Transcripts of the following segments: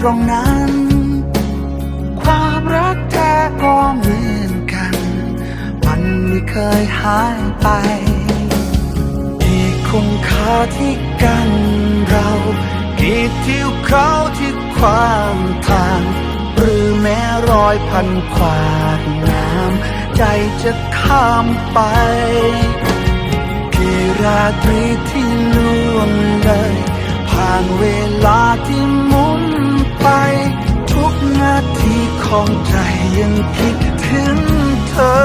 ตรงนั้น ความรักแท้ก็เหมือนกัน มันไม่เคยหายไปกี่คุณค่าที่กันเรากี่ทิวเขาที่ขวางทาง หรือแม้รอยพันขวากน้ำใจจะข้ามไปกี่ราตรีที่ล่วงเลย ผ่านเวลาที่มุน ไป ทุกนาทีของใจยังคิดถึงเธอ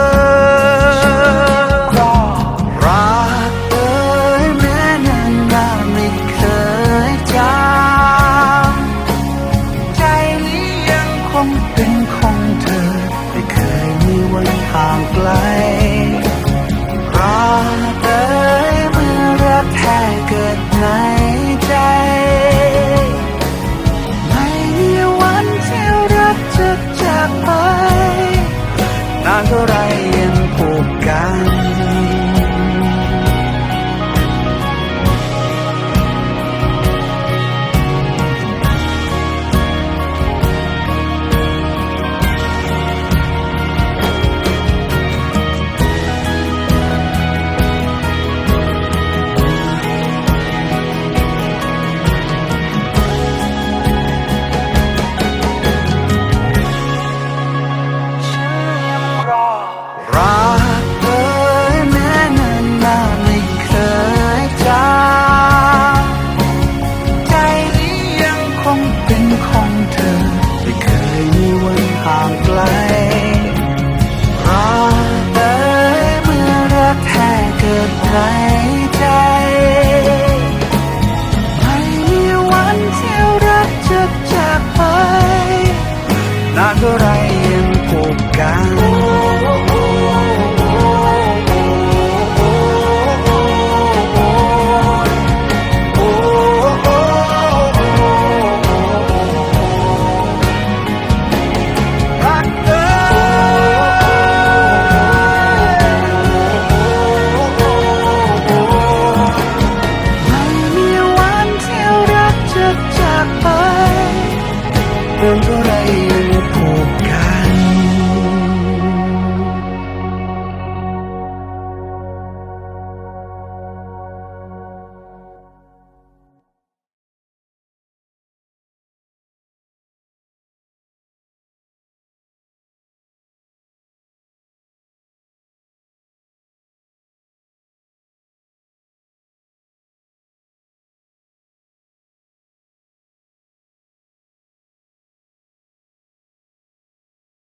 ก็รักเอ่ยแม้นานนาไม่เคยจางใจนี้ยังคงเป็นของเธอ ไม่เคยมีวันห่างไกล